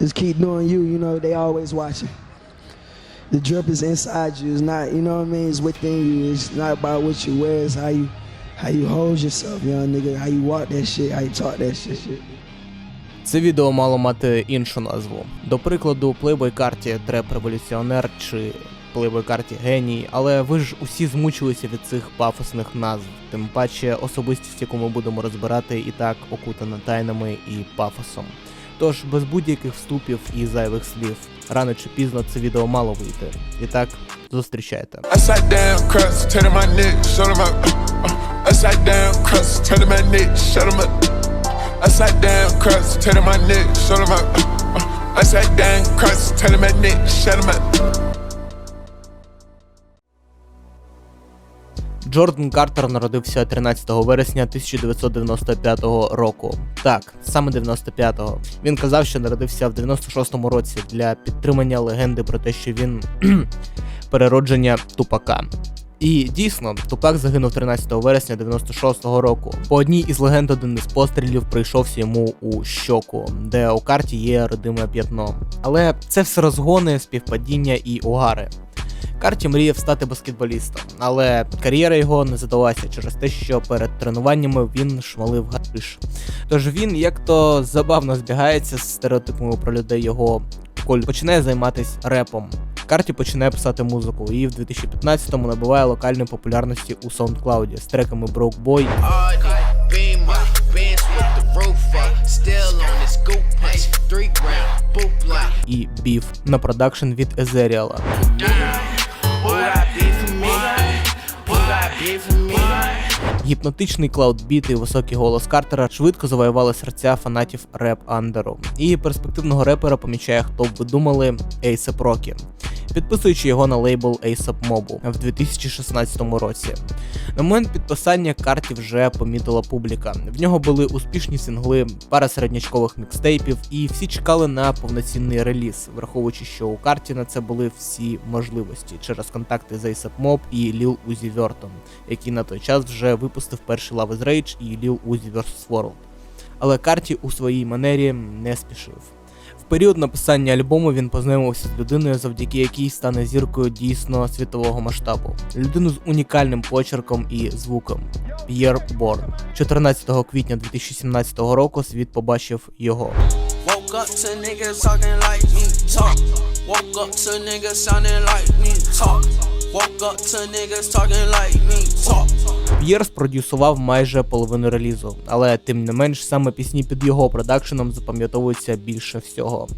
Just keep doing you. You know they always watching. The drip is inside you. It's not. You know what I mean. It's within you. It's not about what you wear. It's how you how you hold yourself, young nigga. How you walk that shit. How you talk that shit. Це відео мало мати іншу назву. До прикладу, Playboy карті треп революціонер чи Playboy карті геній, але ви ж усі змучилися від цих пафосних назв, тим паче особистість, яку ми будемо розбирати, і так окутана тайнами і пафосом. Тож без будь-яких вступів і зайвих слів, рано чи пізно це відео мало вийти. І так, зустрічайте. Upside down cross, tell him my neck, shut him up. Джордан Картер народився 13 вересня 1995 року. Так, саме 95-го. Він казав, що народився в 96-му році для підтримання легенди про те, що він переродження тупака. І дійсно, Тупак загинув 13 вересня 96-го року. По одній із легенд один із пострілів прийшовся йому у щоку, де у карті є родиме п'ятно. Але це все розгони, співпадіння і угари. Карті мріяв стати баскетболістом, але кар'єра його не задалася через те, що перед тренуваннями він шмалив гашиш. Тож він, як то забавно збігається з стереотипами про людей його коль починає займатися репом. Карті починає писати музику і в 2015-му набуває локальної популярності у SoundCloud з треками Broke Boy і Beef на продакшн від Езеріала. Гіпнотичний клаудбіт і високий голос Картера швидко завоювали серця фанатів реп андеру. І перспективного репера помічає, хто б ви думали, Ейсеп Rocky, підписуючи його на лейбл A$AP Mob в 2016 році. На момент підписання карті вже помітила публіка. В нього були успішні сингли, пара середнячкових мікстейпів, і всі чекали на повноцінний реліз, враховуючи, що у карті на це були всі можливості через контакти з A$AP Mob і Lil Uzi Verton, який на той час вже випустив перший Love is Rage і Lil Uzi vs World. Але карті у своїй манері не спішив. Період написання альбому він познайомився з людиною, завдяки якій стане зіркою дійсно світового масштабу. Людину з унікальним почерком і звуком П'єр Борн. 14 квітня 2017 року світ побачив його. Woke up to. П'єр спродюсував майже половину релізу, але тим не менш саме пісні під його продакшеном запам'ятовуються більше всього.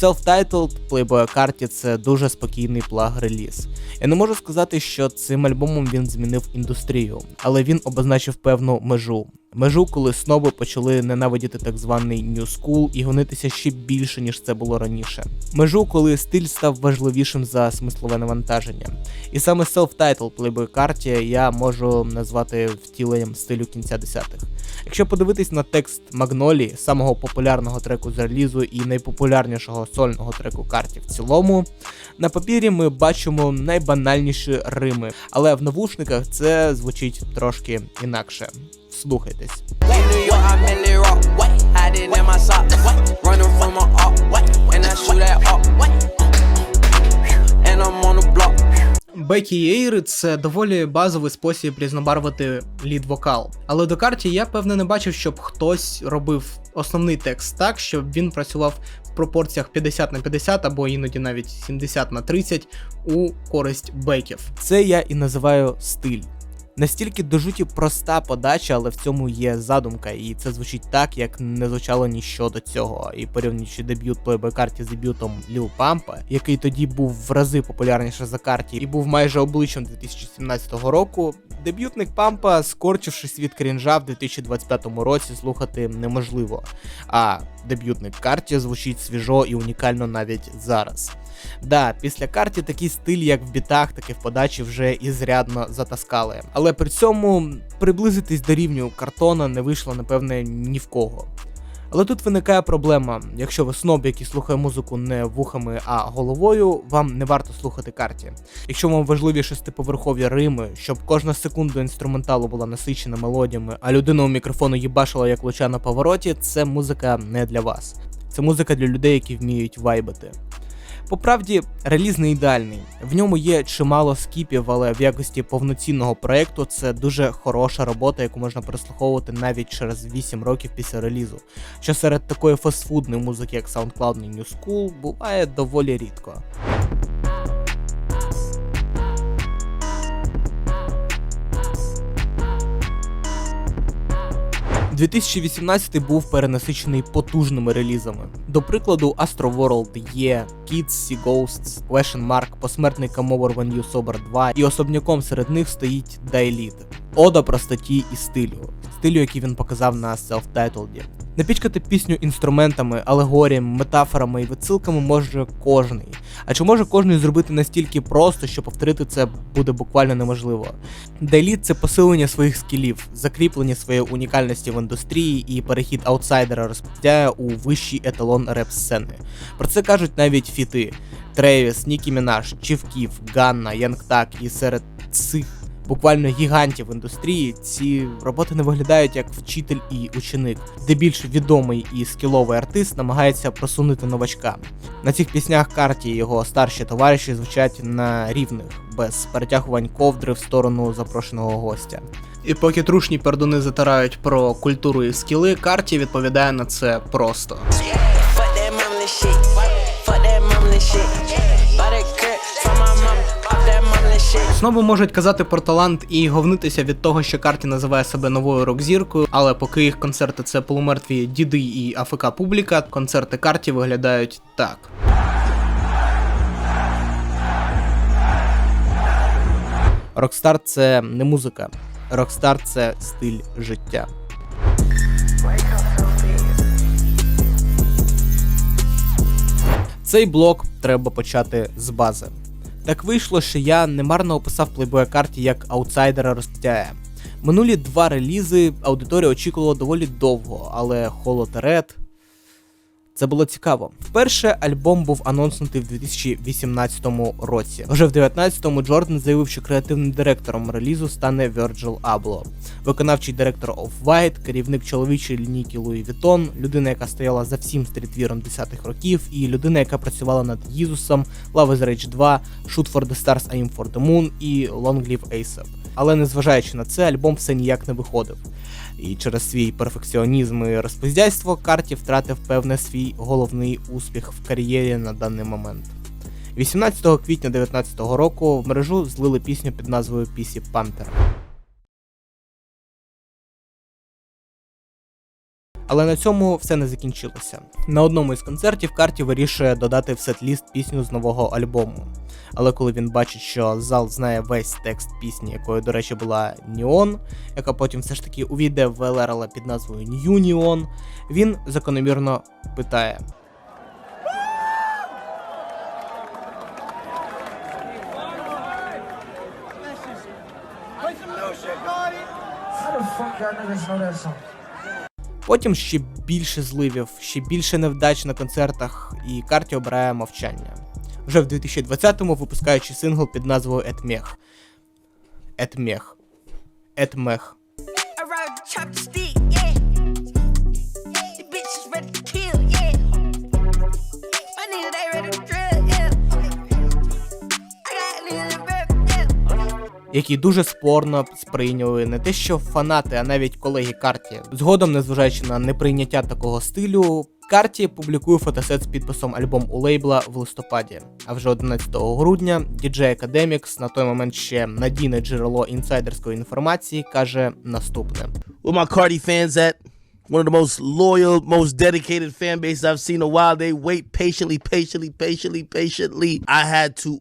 Self-titled Playboy Carti – це дуже спокійний плаг реліз. Я не можу сказати, що цим альбомом він змінив індустрію, але він обозначив певну межу. Межу, коли сноби почали ненавидіти так званий New School і гонитися ще більше, ніж це було раніше. Межу, коли стиль став важливішим за смислове навантаження. І саме self-title Playboy карті я можу назвати втіленням стилю кінця десятих. Якщо подивитись на текст Магнолі, самого популярного треку з релізу і найпопулярнішого сольного треку карті в цілому, на папірі ми бачимо найбанальніші рими, але в навушниках це звучить трошки інакше. Слухайтесь. Бекі Ейри це доволі базовий спосіб різнобарвити лід-вокал. Але до карті я певно не бачив, щоб хтось робив основний текст так, щоб він працював в пропорціях 50 на 50 або іноді навіть 70 на 30 у користь беків. Це я і називаю стиль. Настільки до жуті проста подача, але в цьому є задумка, і це звучить так, як не звучало ніщо до цього. І порівнюючи дебют Playboy карті з дебютом Lil Pump, який тоді був в рази популярніше за карті і був майже обличчям 2017 року. Дебютник Пампа, скорчившись від крінжа в 2025 році, слухати неможливо. А дебютник карті звучить свіжо і унікально навіть зараз. Да, після карті такий стиль, як в бітах, так і в подачі вже ізрядно затаскали. Але при цьому приблизитись до рівню картона не вийшло, напевне, ні в кого. Але тут виникає проблема: якщо ви сноб, який слухає музику не вухами, а головою, вам не варто слухати карті. Якщо вам важливі шестиповерхові рими, щоб кожна секунда інструменталу була насичена мелодіями, а людина у мікрофону їбашила як луча на повороті, це музика не для вас. Це музика для людей, які вміють вайбити. По правді, реліз не ідеальний. В ньому є чимало скіпів, але в якості повноцінного проекту це дуже хороша робота, яку можна прослуховувати навіть через 8 років після релізу. Що серед такої фастфудної музики, як SoundCloud і New School, буває доволі рідко. 2018 був перенасичений потужними релізами. До прикладу, Astro World є Kids, Sea Ghosts, Question Mark, посмертний Камовер When You Sober 2, і особняком серед них стоїть Dailid. Ода простоті і стилю, стилю, який він показав на Self-Titled. Напічкати пісню інструментами, алегоріями, метафорами і відсилками може кожний. А чи може кожний зробити настільки просто, що повторити це буде буквально неможливо? Дайліт це посилення своїх скілів, закріплення своєї унікальності в індустрії і перехід аутсайдера розподяє у вищий еталон реп-сцени. Про це кажуть навіть фіти: Тревіс, Нікі Мінаш, Чівків, Ганна, Янгтак і серед цих буквально гігантів індустрії, ці роботи не виглядають як вчитель і ученик, де більш відомий і скіловий артист намагається просунути новачка. На цих піснях карті і його старші товариші звучать на рівних, без перетягувань ковдри в сторону запрошеного гостя. І поки трушні пердуни затирають про культуру і скіли, карті відповідає на це просто. Fuck that shit. Fuck that shit. Знову можуть казати про талант і говнитися від того, що карті називає себе новою рок-зіркою, але поки їх концерти це полумертві діди і АФК публіка, концерти карті виглядають так. Рокстар це не музика, рокстар це стиль життя. Цей блок треба почати з бази. Так вийшло, що я немарно описав плейбоя карті як аутсайдера розтяє. Минулі два релізи аудиторія очікувала доволі довго, але холод Ред це було цікаво. Вперше альбом був анонснутий в 2018 році. Вже в 2019-му Джордан заявив, що креативним директором релізу стане Virgil Abloh. Виконавчий директор Off-White, керівник чоловічої лінійки Louis Vuitton, людина, яка стояла за всім стрітвіром 10-х років, і людина, яка працювала над Єзусом, Love is Rage 2, Shoot for the Stars, Aim for the Moon і Long Live ASAP. Але незважаючи на це, альбом все ніяк не виходив. І через свій перфекціонізм і розпиздяйство Карті втратив певне свій головний успіх в кар'єрі на даний момент. 18 квітня 2019 року в мережу злили пісню під назвою Пісі Panther. Але на цьому все не закінчилося. На одному із концертів Карті вирішує додати в сет-ліст пісню з нового альбому. Але коли він бачить, що зал знає весь текст пісні, якою, до речі, була Neon, яка потім все ж таки увійде в ЛРЛ під назвою New Neon, він закономірно питає: y'all niggas know that song? Потім ще більше зливів, ще більше невдач на концертах, і Карті обирає мовчання. Вже в 2020-му випускаючи сингл під назвою Етмех. Етмех. Етмех. Які дуже спорно сприйняли не те, що фанати, а навіть колеги Карті. Згодом, незважаючи на неприйняття такого стилю, Карті публікує фотосет з підписом альбом у лейбла в листопаді. А вже 11 грудня DJ Academics, на той момент ще надійне джерело інсайдерської інформації, каже наступне: my Cardi fans at? One of the most loyal, most dedicated fan bases I've seen a while. They wait patiently, patiently, patiently, patiently. I had to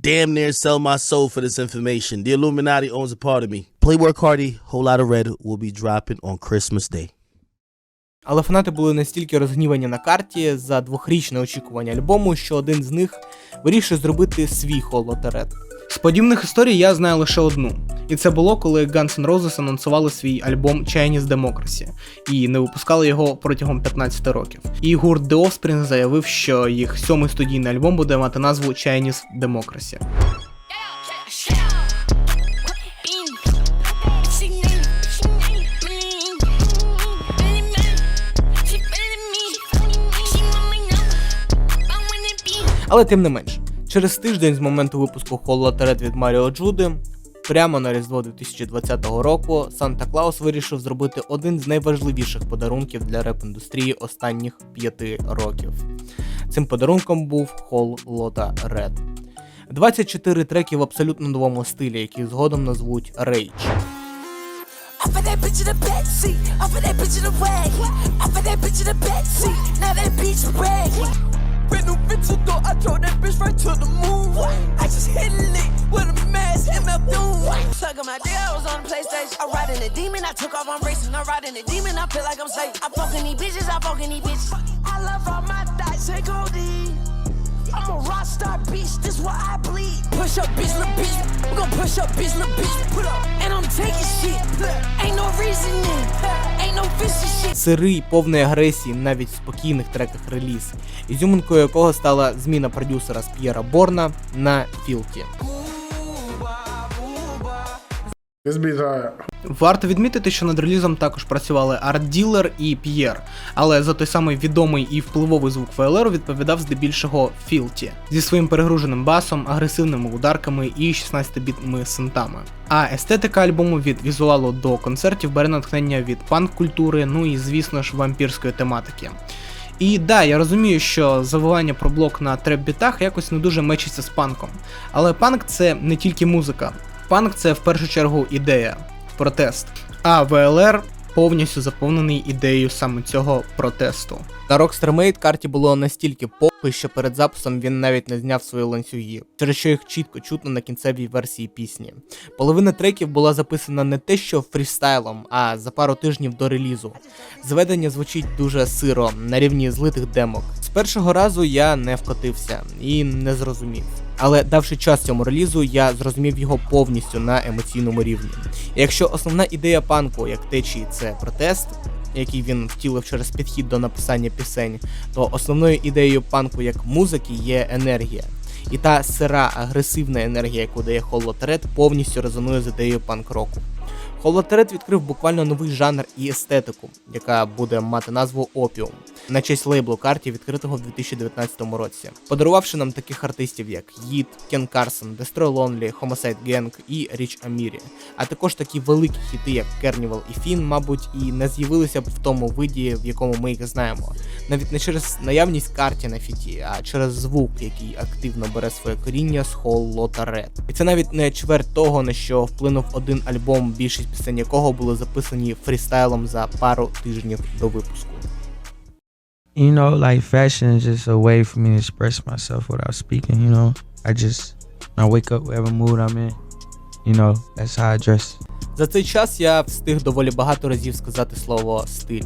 damn near sell my soul for this information. The Illuminati owns a part of me. Playboy Cardi, Whole Lotta Red will be dropping on Christmas Day. Але фанати були настільки розгнівані на карті за двохрічне очікування альбому, що один з них вирішив зробити свій холотерет. З подібних історій я знаю лише одну. І це було, коли Guns N' Roses анонсували свій альбом Chinese Democracy і не випускали його протягом 15 років. І гурт The Offspring заявив, що їх сьомий студійний альбом буде мати назву Chinese Democracy. Але тим не менш, через тиждень з моменту випуску Холла Терет від Маріо Джуди, прямо на Різдво 2020 року, Санта Клаус вирішив зробити один з найважливіших подарунків для реп-індустрії останніх п'яти років. Цим подарунком був Хол Лота Ред. 24 треки в абсолютно новому стилі, які згодом назвуть Rage. Brand new bitch, you I drove that bitch right to the moon. What? I just hit it with a mask, MF Doom. Plugging my dick, I was on the PlayStation. I'm riding a demon, I took off, I'm racing. I'm riding a demon, I feel like I'm safe. I'm fucking these bitches, I'm fucking these bitches. I love all my thoughts, hey Cody. I'm a rock star bitch, this what I bleed. Push up, bitch, little bitch. We gon' push up, bitch, little bitch. Put up. Сирий, повний агресії, навіть в спокійних треках реліз, ізюминкою якого стала зміна продюсера з П'єра Борна на Філті. Варто відмітити, що над релізом також працювали Арт Ділер і П'єр, але за той самий відомий і впливовий звук ФЛР відповідав здебільшого Філті зі своїм перегруженим басом, агресивними ударками і 16-бітними синтами. А естетика альбому від візуалу до концертів бере натхнення від панк-культури, ну і звісно ж вампірської тематики. І да, я розумію, що завивання про блок на треп-бітах якось не дуже мечиться з панком. Але панк це не тільки музика. Панк це в першу чергу ідея, протест. А ВЛР повністю заповнений ідеєю саме цього протесту. На Rockstar Made карті було настільки попи, що перед записом він навіть не зняв свої ланцюги, через що їх чітко чутно на кінцевій версії пісні. Половина треків була записана не те, що фрістайлом, а за пару тижнів до релізу. Зведення звучить дуже сиро, на рівні злитих демок. З першого разу я не вкотився і не зрозумів. Але давши час цьому релізу, я зрозумів його повністю на емоційному рівні. І якщо основна ідея панку як течії це протест, який він втілив через підхід до написання пісень, то основною ідеєю панку як музики є енергія. І та сира агресивна енергія, яку дає Холотерет, повністю резонує з ідеєю панк-року. Холотерет відкрив буквально новий жанр і естетику, яка буде мати назву Опіум, на честь лейблу карті, відкритого в 2019 році, подарувавши нам таких артистів, як Їд, Кен Карсон, Destroy Lonely, Homicide Gang і Річ Амірі, а також такі великі хіти, як Кернівал і Фін, мабуть, і не з'явилися б в тому виді, в якому ми їх знаємо, навіть не через наявність карті на фіті, а через звук, який активно бере своє коріння з Лота Ред. І це навіть не чверть того, на що вплинув один альбом, більшість пісень якого були записані фрістайлом за пару тижнів до випуску. You know, like fashion is just a way for me to express myself without speaking, you know. I just I wake up whatever mood I'm in. You know, that's how I dress. За цей час я встиг доволі багато разів сказати слово стиль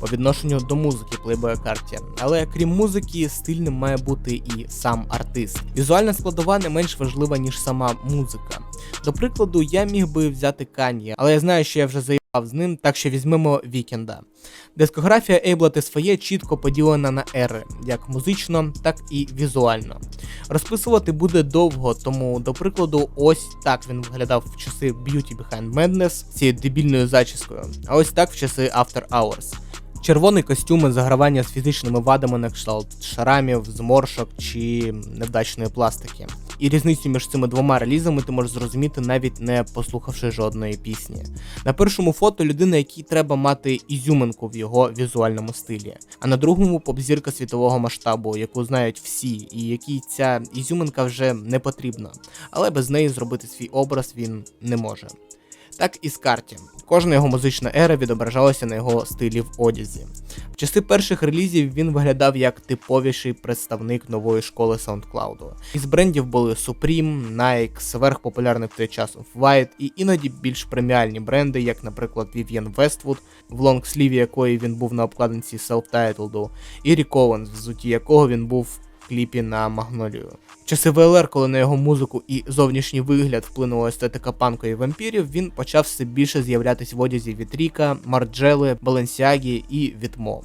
по відношенню до музики Playboy карті. Але крім музики, стильним має бути і сам артист. Візуальна складова не менш важлива, ніж сама музика. До прикладу, я міг би взяти Кан'є, але я знаю, що я вже заїбав з ним, так що візьмемо Вікенда. Дискографія Ейбла Тесфає чітко поділена на ери, як музично, так і візуально. Розписувати буде довго, тому, до прикладу, ось так він виглядав в часи Beauty Behind Madness цією дебільною зачіскою, а ось так в часи After Hours. Червоний костюм і загравання з фізичними вадами на кшталт шарамів, зморшок чи невдачної пластики. І різницю між цими двома релізами ти можеш зрозуміти навіть не послухавши жодної пісні. На першому фото людина, якій треба мати ізюминку в його візуальному стилі, а на другому поп-зірка світового масштабу, яку знають всі, і якій ця ізюминка вже не потрібна, але без неї зробити свій образ він не може. Так і з карті. Кожна його музична ера відображалася на його стилі в одязі. В часи перших релізів він виглядав як типовіший представник нової школи SoundCloud. Із брендів були Supreme, Nike, сверхпопулярний в той час Off-White і іноді більш преміальні бренди, як, наприклад, Vivienne Westwood, в лонгсліві якої він був на обкладинці Self-Titled, і Rick Owens, в взутті якого він був кліпі на Магнолію. Часи ВЛР, коли на його музику і зовнішній вигляд вплинула естетика панку і вампірів, він почав все більше з'являтись в одязі від Ріка, Марджели, Баленсіагі і Вітмо.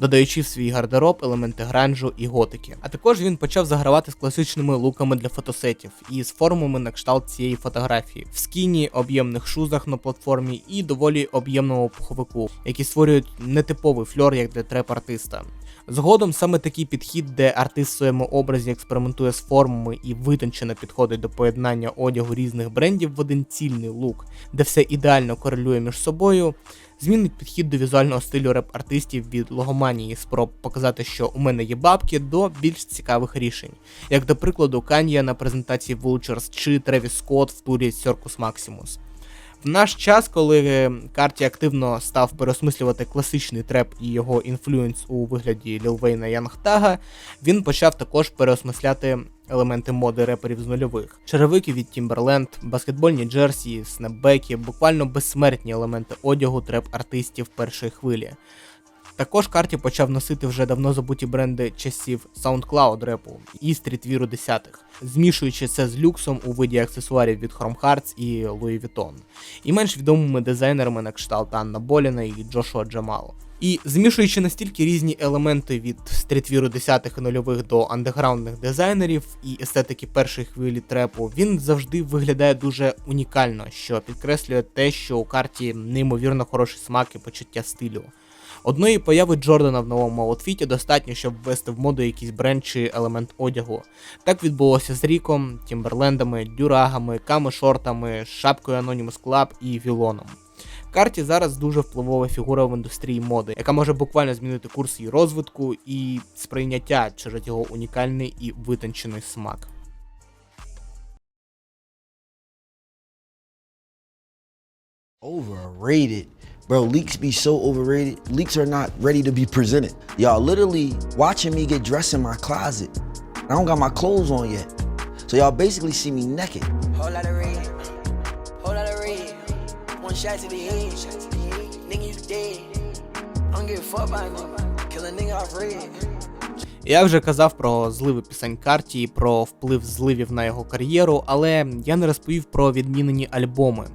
Додаючи в свій гардероб елементи гранжу і готики. А також він почав загравати з класичними луками для фотосетів і з формами на кшталт цієї фотографії, в скіні, об'ємних шузах на платформі і доволі об'ємному пуховику, які створюють нетиповий фльор як для треп-артиста. Згодом саме такий підхід, де артист в своєму образі експериментує з формами і витончено підходить до поєднання одягу різних брендів в один цільний лук, де все ідеально корелює між собою, змінить підхід до візуального стилю реп-артистів від логоманії спроб показати, що у мене є бабки, до більш цікавих рішень, як до прикладу Кан'я на презентації Vultures чи Тревіс Скотт в турі Circus Maximus. В наш час, коли Карті активно став переосмислювати класичний треп і його інфлюенс у вигляді Ліл Вейна Янгтага, він почав також переосмисляти елементи моди реперів з нульових. Черевики від Timberland, баскетбольні джерсі, снепбеки, буквально безсмертні елементи одягу треп-артистів першої хвилі. Також Карті почав носити вже давно забуті бренди часів SoundCloud репу і стрітвіру десятих, змішуючи це з люксом у виді аксесуарів від Chrome Hearts і Louis Vuitton, і менш відомими дизайнерами на кшталт Анна Боліна і Джошуа Джамал. І змішуючи настільки різні елементи від стрітвіру десятих і нульових до андеграундних дизайнерів і естетики першої хвилі трепу, він завжди виглядає дуже унікально, що підкреслює те, що у карті неймовірно хороший смак і почуття стилю. Одної появи Джордана в новому аутфіті достатньо, щоб ввести в моду якийсь бренд чи елемент одягу. Так відбулося з Ріком, Тімберлендами, дюрагами, камешортами, шапкою Anonymous Club і Вілоном. Карті зараз дуже впливова фігура в індустрії моди, яка може буквально змінити курс її розвитку і сприйняття через його унікальний і витончений смак. Overrated. Bro, leaks be so overrated. Leaks are not ready to be presented. Y'all literally watching me get dressed in my closet. I don't got my clothes on yet. So y'all basically see me naked. Whole lot of red, whole lot of red. One shot to the head, nigga you dead. I don't give a fuck about nigga. Kill a nigga off red. Я вже казав про зливи пісень Карті і про вплив зливів на його кар'єру, але я не розповів про відмінені альбоми,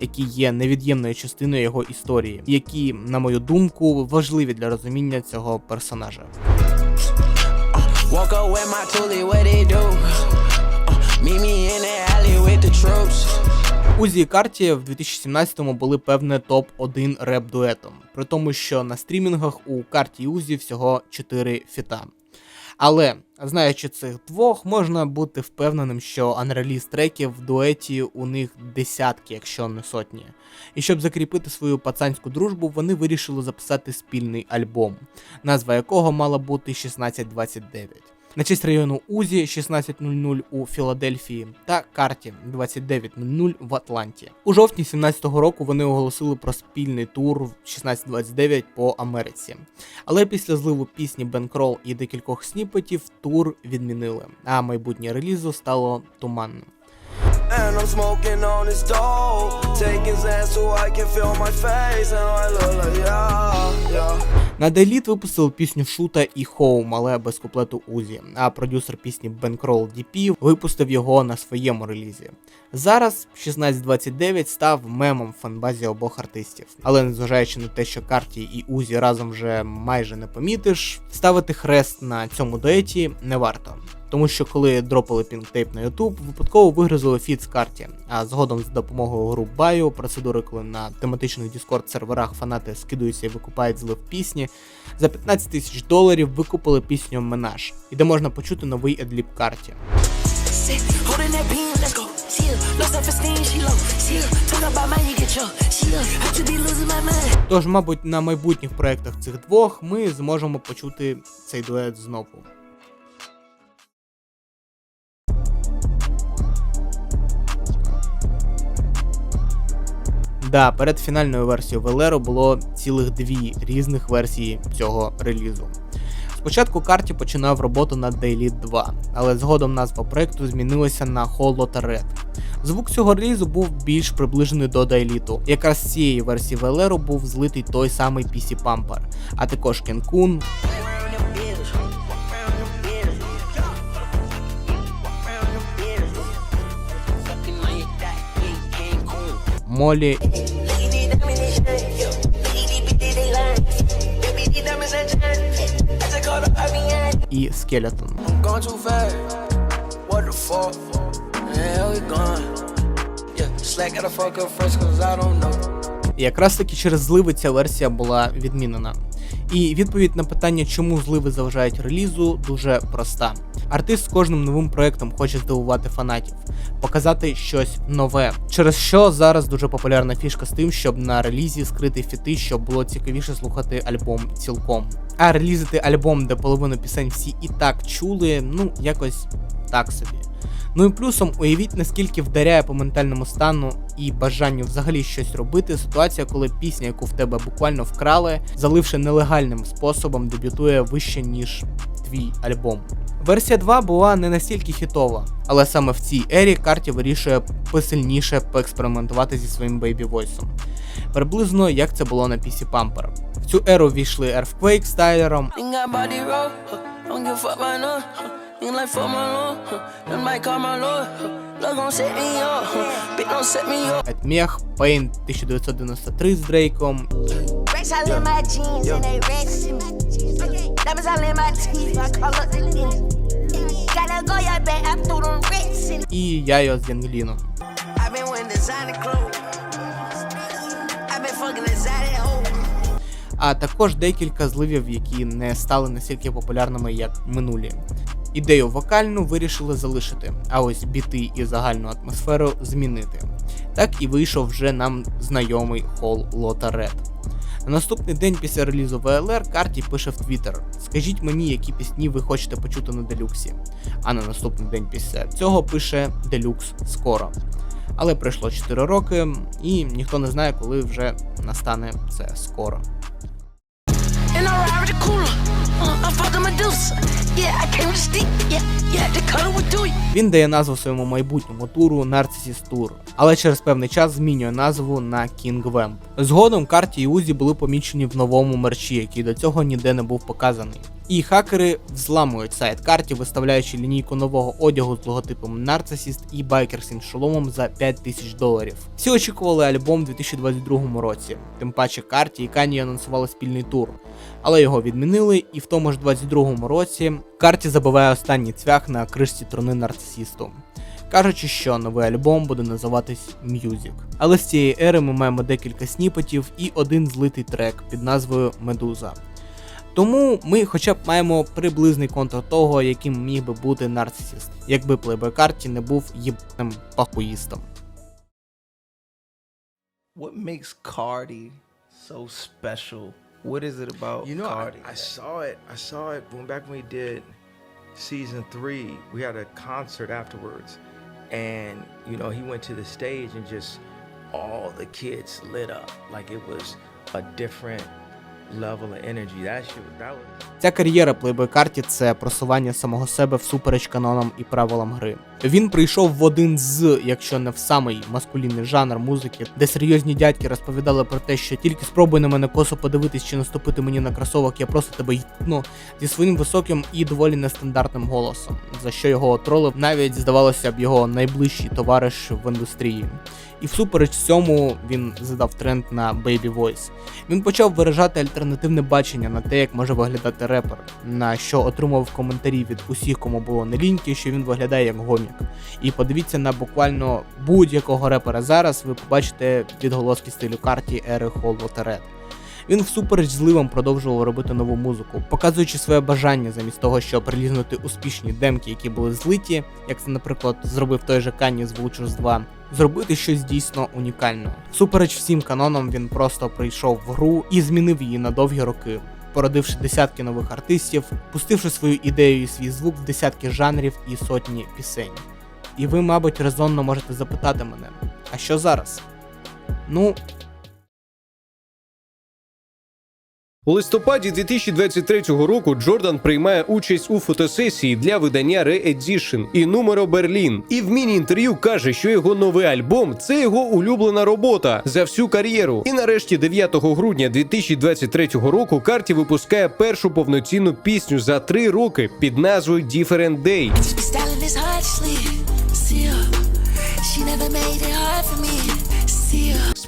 які є невід'ємною частиною його історії, які, на мою думку, важливі для розуміння цього персонажа. Uh. Узі і Карті в 2017-му були певне топ-1 реп-дуетом, при тому, що на стрімінгах у Карті і Узі всього 4 фіта. Але, знаючи цих двох, можна бути впевненим, що анреліз треків в дуеті у них десятки, якщо не сотні. І щоб закріпити свою пацанську дружбу, вони вирішили записати спільний альбом, назва якого мала бути 1629. На честь району Узі 16.00 у Філадельфії та карті 29.00 в Атланті. У жовтні 17-го року вони оголосили про спільний тур 1629 по Америці. Але після зливу пісні Бенкрол і декількох сніпетів тур відмінили, а майбутнє релізу стало туманним. And I'm smoking on this dope. Taking Xans so I can feel my face. And I look like, yeah, yeah. На Деліт випустили пісню Шута і Хоум, але без куплету Узі, а продюсер пісні Бенкрол DP випустив його на своєму релізі. Зараз 1629 став мемом фанбазі обох артистів. Але незважаючи на те, що Карті і Узі разом вже майже не помітиш, ставити хрест на цьому дуеті не варто. Тому що коли дропали пінктейп на YouTube, випадково вигрузили фіт з карті, а згодом з допомогою груп Bio, процедури, коли на тематичних Discord серверах фанати скидуються і викупають злив пісні, за 15 тисяч доларів викупили пісню Менаж, і де можна почути новий едліп карті. Тож, мабуть, на майбутніх проєктах цих двох ми зможемо почути цей дует знову. Да, перед фінальною версією Велеро було цілих дві різних версії цього релізу. Спочатку карті починав роботу над Daily 2, але згодом назва проекту змінилася на Holo та Red. Звук цього релізу був більш приближений до Дайліту. Якраз з цієї версії Велеро був злитий той самий PC Pumper, а також Кенкун, know. І якраз таки через зливи ця версія була відмінена. І відповідь на питання, чому зливи заважають релізу, дуже проста. Артист з кожним новим проектом хоче здивувати фанатів, показати щось нове. Через що зараз дуже популярна фішка з тим, щоб на релізі скрити фіти, щоб було цікавіше слухати альбом цілком. А релізити альбом, де половину пісень всі і так чули, ну якось так собі. Ну і плюсом уявіть, наскільки вдаряє по ментальному стану і бажанню взагалі щось робити. Ситуація, коли пісня, яку в тебе буквально вкрали, заливши нелегальним способом, дебютує вище ніж твій альбом. Версія 2 була не настільки хітова, але саме в цій ері карті вирішує посильніше поекспериментувати зі своїм бейбі войсом. Приблизно як це було на пісі Pumper. В цю еру війшли Earthquake з Тайлером, Ain't got body roll, huh? don't give a fuck by none. Huh? Ain't like fuck my lord, huh? them might call my lord. Huh? Love gon' set me up, huh? bitch don't set me up. Етмех, Pain 1993 з Дрейком Racks all in my jeans and they racks in me. Diamonds all in my teeth, I call up the lens. Gotta go your back, I threw them racks in. і Яйо з Янгліном. I've been wearing designer clothes. I've been fucking exotic hoes. а також декілька зливів, які не стали настільки популярними, як минулі. Ідею вокальну вирішили залишити, а ось біти і загальну атмосферу змінити. Так і вийшов вже нам знайомий хол Лота Ред. На наступний день після релізу VLR Карті пише в Twitter Скажіть мені, які пісні ви хочете почути на делюксі. А на наступний день після цього пише Делюкс скоро. Але пройшло 4 роки, і ніхто не знає, коли вже настане це скоро. Він дає назву своєму майбутньому туру Narcissus Tour, але через певний час змінює назву на King Vamp. Згодом карті і Узі були помічені в новому мерчі, який до цього ніде не був показаний. І хакери взламують сайт карті, виставляючи лінійку нового одягу з логотипом Narcissist і байкерським шоломом за 5000 доларів. Всі очікували альбом у 2022 році, тим паче карті і Кані анонсували спільний тур, але його відмінили, і в тому ж 22 році карті забиває останній цвях на кришці труни нарцисісту. Кажучи, що новий альбом буде називатись Music. Але з цієї ери ми маємо декілька сніпетів і один злитий трек під назвою Медуза. Тому ми хоча б маємо приблизний контур того, яким міг би бути нарцисіст, якби плейбой карті не був їбаним пахуїстом. What makes Cardi so special? What is it about You know, I, Cardi? I saw it. I saw it when back when we did season three. We had a concert afterwards, and you know, he went to the stage and just all the kids lit up like it was a different level of energy. That shit, that was. Ця кар'єра Playboy карті це просування самого себе всупереч канонам і правилам гри. Він прийшов в один з, якщо не в самий маскулінний жанр музики, де серйозні дядьки розповідали про те, що тільки спробуй на мене косо подивитись чи наступити мені на кросовок, я просто тебе їбну зі своїм високим і доволі нестандартним голосом, за що його тролив навіть здавалося б його найближчий товариш в індустрії. І всупереч цьому він задав тренд на Baby Voice. Він почав виражати альтернативне бачення на те, як може виглядати репер, на що отримав коментарі від усіх, кому було не ліньки, що він виглядає як гомік. І подивіться на буквально будь-якого репера зараз, ви побачите відголоски стилю карті ери Hollow Red. Він всупереч зливам продовжував робити нову музику, показуючи своє бажання замість того, щоб релізнути успішні демки, які були злиті, як це, наприклад, зробив той же Кані з Vultures 2, зробити щось дійсно унікальне. Всупереч всім канонам він просто прийшов в гру і змінив її на довгі роки, породивши десятки нових артистів, пустивши свою ідею і свій звук в десятки жанрів і сотні пісень. І ви, мабуть, резонно можете запитати мене, а що зараз? Ну, У листопаді 2023 року Джордан приймає участь у фотосесії для видання Re-Edition і Numero Berlin. І в міні-інтерв'ю каже, що його новий альбом це його улюблена робота за всю кар'єру. І нарешті 9 грудня 2023 року Карті випускає першу повноцінну пісню за три роки під назвою Different Day. She never made it hard for me.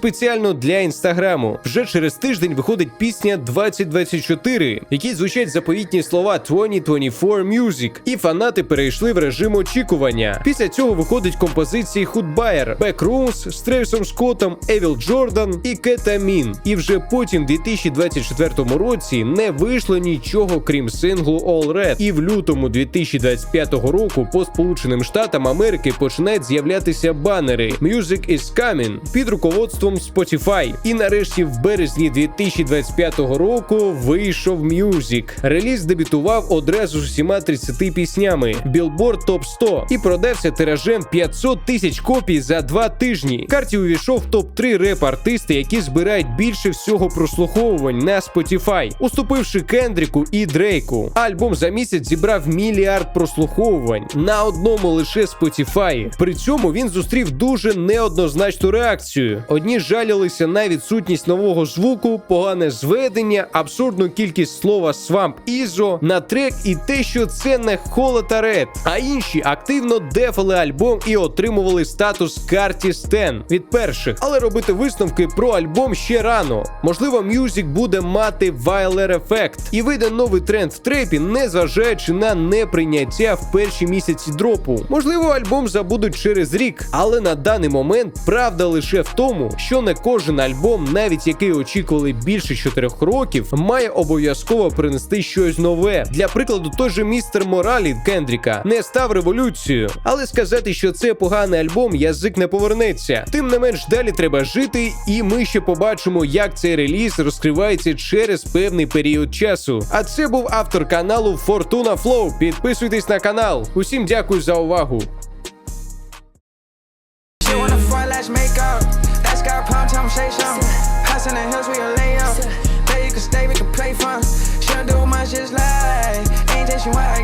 Спеціально для інстаграму. Вже через тиждень виходить пісня 2024, в якій звучать заповітні слова 2024 Music, і фанати перейшли в режим очікування. Після цього виходить композиції Hoodbuyer, Backrooms з Тревісом Скоттом, Евіл Джордан і Кетамін. І вже потім, в 2024 році, не вийшло нічого крім синглу All Red. І в лютому 2025 року по Сполученим Штатам Америки починають з'являтися банери Music is Coming під руководством Spotify. І нарешті в березні 2025 року вийшов Music. Реліз дебютував одразу з усіма 30 піснями. Billboard Top 100 і продався тиражем 500 тисяч копій за два тижні. Карті увійшов топ 3 реп-артисти, які збирають більше всього прослуховувань на Spotify, уступивши Кендріку і Дрейку. Альбом за місяць зібрав мільярд прослуховувань на одному лише Spotify. При цьому він зустрів дуже неоднозначну реакцію. Одні жалілися на відсутність нового звуку, погане зведення, абсурдну кількість слова свамп ізо на трек і те, що це не холота реп. А інші активно дефали альбом і отримували статус карті Стен від перших. Але робити висновки про альбом ще рано. Можливо, Music буде мати вайлер ефект і вийде новий тренд в трепі, незважаючи на неприйняття в перші місяці дропу. Можливо, альбом забудуть через рік, але на даний момент правда лише в тому, що не кожен альбом, навіть який очікували більше 4 років, має обов'язково принести щось нове. Для прикладу, той же містер Моралі Кендріка не став революцією, але сказати, що це поганий альбом, язик не повернеться. Тим не менш, далі треба жити, і ми ще побачимо, як цей реліз розкривається через певний період часу. А це був автор каналу Fortuna Flow. Підписуйтесь на канал. Усім дякую за увагу. conversation. House in the hills, we a lay up. There you can stay, we can play fun. She don't do much, just like ain't taking what I